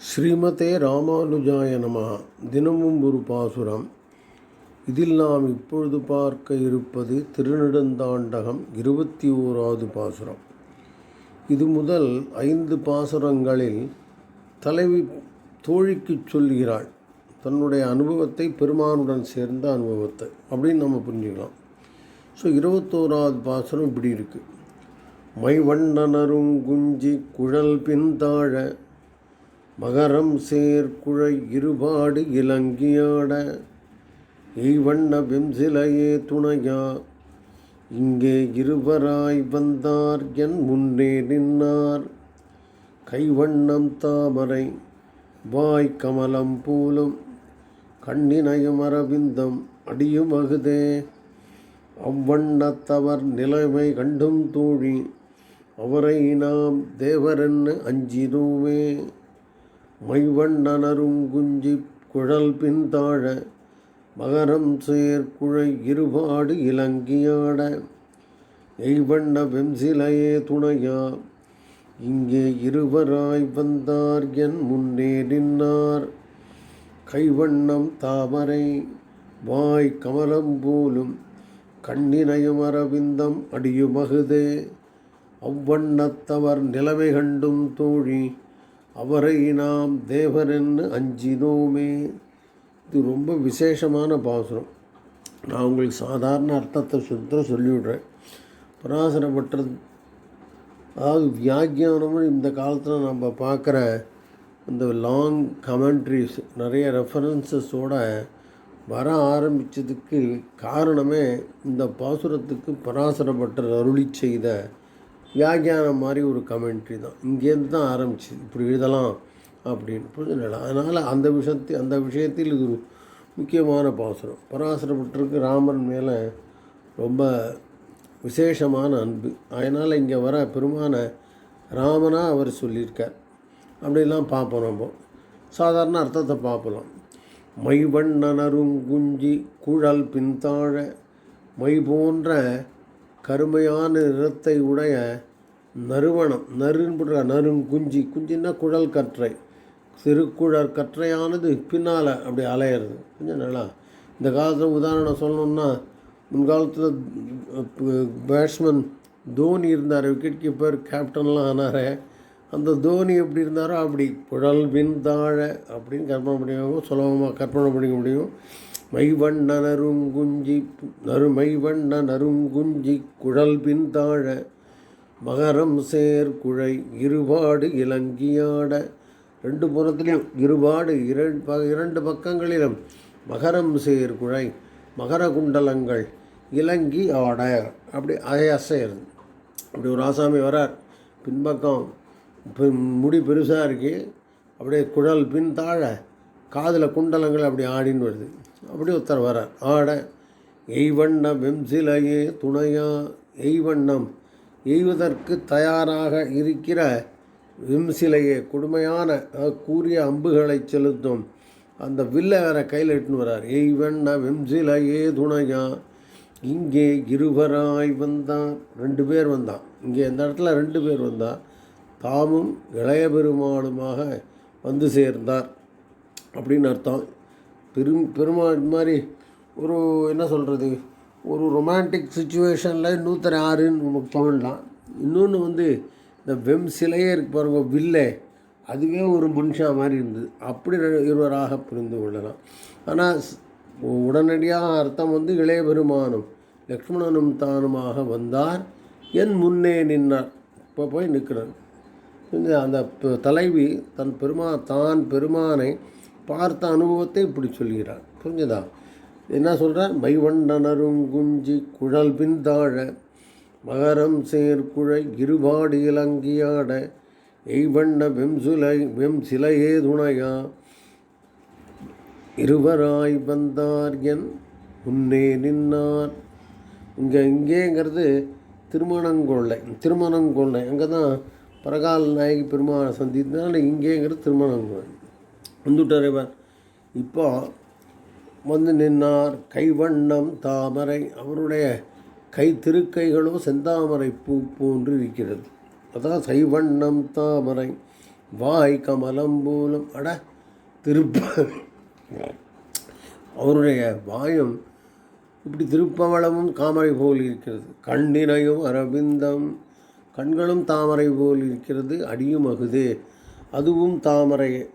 ஸ்ரீமதே ராமானுஜாய நமகா தினமும் ஒரு பாசுரம். இதில் நாம் இப்பொழுது பார்க்க இருப்பது திருநெடுந்தாண்டகம் இருபத்தி ஓராவது பாசுரம். இது முதல் ஐந்து பாசுரங்களில் தலைவி தோழிக்கு சொல்கிறாள். தன்னுடைய அனுபவத்தை பெருமானுடன் சேர்ந்த அனுபவத்தை. அப்படின்னு நம்ம புரிஞ்சுக்கலாம். ஸோ இருபத்தோராவது பாசுரம் இப்படி இருக்குது மைவண்ணனரும் குஞ்சி குழல் பின்தாழ மகரம் சேர்குழை இருபாடு இலங்கியாட எய்வண்ண வெம்சிலையே துணையா இங்கே இருவராய் வந்தார் என் முன்னே நின்னார். கைவண்ணம் தாமரை வாய் கமலம் பூலும் கண்ணினையும் அரவிந்தம் அடியும் அகுதே. அவ்வண்ணத்தவர் நிலைமை கண்டும் தோழி அவரை நாம் தேவரென்னு அஞ்சினோமே. மைவண்ணனரும் குஞ்சி குழல் பின்தாழ மகரம் சேர்க்குழை இருபாடு இலங்கியாட. எய்வண்ண வெம்சிலையே துணையா இங்கே இருவராய் வந்தார் என் முன்னே நின்னார். கைவண்ணம் தாமரை வாய் கமலம் போலும் கண்ணினையும் அரவிந்தம் அடியுமகுதே. அவ்வண்ணத்தவர் நிலைமை கண்டும் தோழி அவரை நாம் தேவரென்னு அஞ்சினோமே. இது ரொம்ப விசேஷமான பாசுரம். நான் உங்களுக்கு சாதாரண அர்த்தத்தை சுத்த சொல்லிவிடுறேன். பராசரப்பட்டது அதாவது வியாக்கியானமும் இந்த காலத்தில் நம்ம பார்க்குற இந்த லாங் கமெண்ட்ரிஸ் நிறைய ரெஃபரன்சஸோட வர ஆரம்பித்ததுக்கு காரணமே இந்த பாசுரத்துக்கு பராசரப்பட்டர் அருளி செய்த வியாக்கியானம் மாதிரி ஒரு கமெண்ட்ரி தான். இங்கேருந்து தான் ஆரம்பிச்சு இப்படி எழுதலாம் அப்படின்னு புரிஞ்சுடல அதனால் அந்த விஷயத்தில் அந்த விஷயத்தில் இது ஒரு முக்கியமான பாசுரம். பராசரப்பட்டிருக்கு ராமன் மேலே ரொம்ப விசேஷமான அன்பு. அதனால் இங்கே வர பெருமான ராமனாக அவர் சொல்லியிருக்கார். அப்படிலாம் பார்ப்போம் நம்ம. சாதாரண அர்த்தத்தை பார்ப்பலாம். மைவண்ணனருங்குஞ்சி குழல் பின்தாழ மை போன்ற கருமையான நிறத்தை உடைய நறுவனம் நறுன்ற குஞ்சி. குஞ்சின்னா குழல் கற்றை. சிறுக்குழல் கற்றையானது பின்னால் அப்படி அலையிறது. கொஞ்சம் நல்லா? இந்த காலத்தில் உதாரணம் சொல்லணும்னா முன்காலத்தில் பேட்ஸ்மேன் தோனி இருந்தார். விக்கெட் கீப்பர் கேப்டன்லாம் ஆனார். அந்த தோனி எப்படி இருந்தாரோ அப்படி. குழல் பின் தாழ அப்படின்னு கற்பனை பண்ணிக்க சுலபமாக கற்பனை பண்ணிக்க முடியும். மைவண்ண நருங்குஞ்சி நறு மைவண்ண நருங்குஞ்சி குழல் பின் தாழ மகரம் சேர் குழை இருபாடு இலங்கியாட ரெண்டு புறத்துலேயும் இருபாடு இரண்டு இரண்டு பக்கங்களிலும் மகரம் சேர் குழை மகர குண்டலங்கள் இலங்கி ஆட. அப்படி அதை. அசையிறது அப்படி ஒரு ஆசாமி வரார். பின்பக்கம் முடி பெருசாக இருக்குது அப்படியே குழல் பின் தாழ. காதில் குண்டலங்கள் அப்படி ஆடின்னு வருது. அப்படி ஒருத்தர் வரார். ஆட எய்வண்ண வெம்சிலையே துணையா எய்வண்ணம் எய்வதற்கு தயாராக இருக்கிற விம்சிலையே கொடுமையான கூறிய அம்புகளை செலுத்தும். அந்த வில்லை வேற கையில் எட்டுன்னு வரார். எய்வண்ண வெம்சிலையே துணையா இங்கே இருவராய் வந்தான். ரெண்டு பேர் வந்தான். இங்கே இந்த இடத்துல ரெண்டு பேர் வந்தார். தாமும் இளைய பெருமாளுமாக வந்து சேர்ந்தார். அப்படின்னு அர்த்தம். பெரும் பெருமாள் மாதிரி ஒரு என்ன சொல்கிறது ஒரு ரொமான்டிக் சுச்சுவேஷனில் நூற்றி யாருன்னு நமக்கு தோணலாம் இன்னொன்று வந்து இந்த வெம் சிலையே இருக்கு பாருங்க வில்லே. அதுவே ஒரு மனுஷா மாதிரி இருந்தது. அப்படி இருவராக புரிந்து கொள்ளலாம். ஆனால் உடனடியாக அர்த்தம் வந்து இளைய பெருமானும் லக்ஷ்மணனும் தானுமாக வந்தார். என் முன்னே நின்னார். இப்போ போய் நிற்கிறார் அந்த தலைவி தன் பெருமா தான் பெருமானை பார்த்த அனுபவத்தை இப்படி சொல்கிறார். புரிஞ்சுதா? என்ன சொல்கிறார் மைவண்டனரும் குஞ்சி குழல் பின்தாழ மகரம் சேர்க்குழை இருபாடு இலங்கியாட எய்வண்ண வெம்சுலை வெம் சிலையே துணையா இருவராய் வந்தார் என் முன்னே நின்னார். இங்கே இங்கேங்கிறது திருமணங்கொள்ளை திருமணங்கொள்ளை. அங்கே தான் பரகால் நாயகி பெருமாள் சந்தித்தனால இங்கேங்கிறது திருமணங்கொள்ளை. வந்துட்டார் இவர். இப்போ வந்து நின்னார். கைவண்ணம் தாமரை. அவருடைய கை திருக்கைகளும் செந்தாமரை பூ போன்று இருக்கிறது அதான் சைவண்ணம் தாமரை. வாய் கமலம் போலும். அட திருப்ப அவருடைய வாயும் இப்படி திருப்பவளமும் தாமரை போல் இருக்கிறது. கண்ணினையும் அரவிந்தம். கண்களும் தாமரை போல் இருக்கிறது. அடியும் அகுது. அதுவும் தாமரை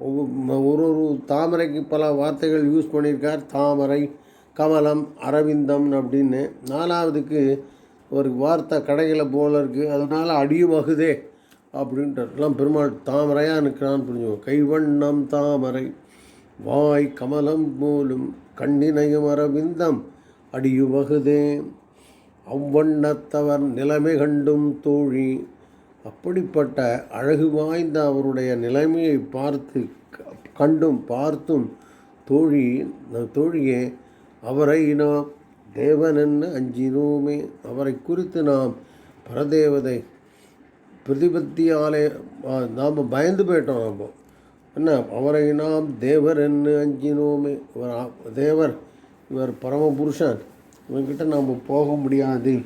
ஒரு ஒரு தாமரைக்கு பல வார்த்தைகள் யூஸ் பண்ணியிருக்கார். தாமரை கமலம் அரவிந்தம் அப்படின்னு. நாலாவதுக்கு ஒரு வார்த்தை கடைகளை போல இருக்குது அதனால் அடியும் வகுதே அப்படின்றதுலாம் பெருமாள் தாமரையாக நிற்கிறான்னு புரிஞ்சுக்கோ கைவண்ணம் தாமரை வாய் கமலம் போலும் கண்ணினையும் அரவிந்தம் அடியுமகுதே. அவ்வண்ணத்தவர் நிலைமை கண்டும் தோழி அப்படிப்பட்ட அழகு வாய்ந்த அவருடைய நிலைமையை பார்த்து க- கண்டும் பார்த்தும் தோழி தோழியே அவரை நாம் தேவனென்னு அஞ்சினோமே. அவரை குறித்து நாம் பரதேவதை பிரதிபத்தியாலே நாம் பயந்து போயிட்டோம் நம்ம என்ன அவரை நாம் தேவர் என்று அஞ்சினோமே. இவர் தேவர் இவர் பரமபுருஷன். இவன்கிட்ட நாம் போக முடியாது.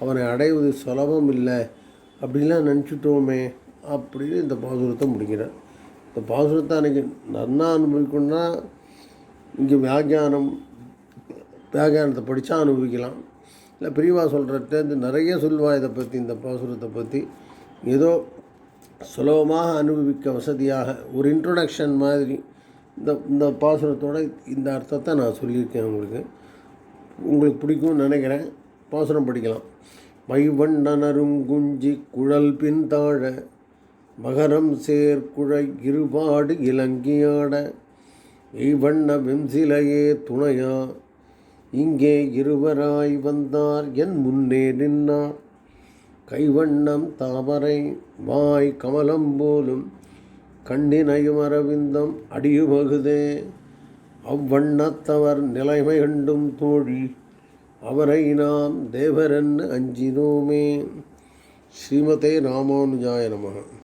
அவனை அடைவது சுலபம் இல்லை. அப்படிலாம் நினச்சிட்டோமே அப்படின்னு இந்த பாசுரத்தை முடிக்கிறார். இந்த பாசுரத்தை அன்றைக்கி நன்னா அனுபவிக்கணும்னா இங்கே வியாக்கியானம் வியாக்கியானத்தை படித்தா அனுபவிக்கலாம். இல்லை பிரிவா சொல்கிறத நிறைய சொல்வா இதை பற்றி இந்த பாசுரத்தை பற்றி ஏதோ சுலபமாக அனுபவிக்க வசதியாக ஒரு இன்ட்ரொடக்ஷன் மாதிரி. இந்த இந்த பாசுரத்தோட இந்த அர்த்தத்தை நான் சொல்லியிருக்கேன் உங்களுக்கு. உங்களுக்கு பிடிக்கும்னு நினைக்கிறேன். பாசுரம் படிக்கலாம். மைவண்ணனரும் குஞ்சி குழல் பின்தாழ மகரம் சேர்க்குழை இருபாடு இலங்கியாட எய்வண்ண வெம்சிலையே துணையா இங்கே இருவராய் வந்தார் என் முன்னே நின்னார். கைவண்ணம் தாமரை வாய் கமலம் போலும் கண்ணினையும் அரவிந்தம் அடியுமகுதே அவ்வண்ணத்தவர் நிலைமை கண்டும் தோழி அவரை நாம் தேவரென்னு அஞ்சினோமே. ஸ்ரீமதே ராமானுஜாய நமக.